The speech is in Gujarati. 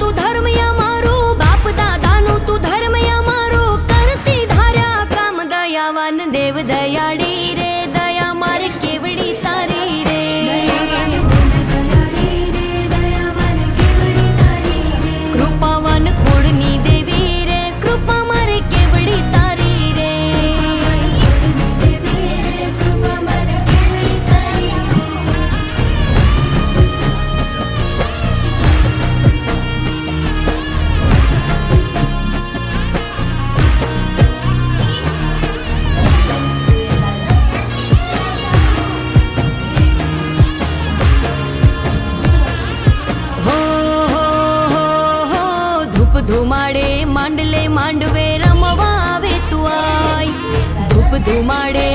તું ધર્મ અમારું બાપ દાદાનું તું ધર્મ અમારું. કરતી ધાર્યા કામ દયાવાન દેવ દયાળી. ધુમાડે માંડલે માંડવે રમવા આવે તું આય. ધૂપ ધુમાડે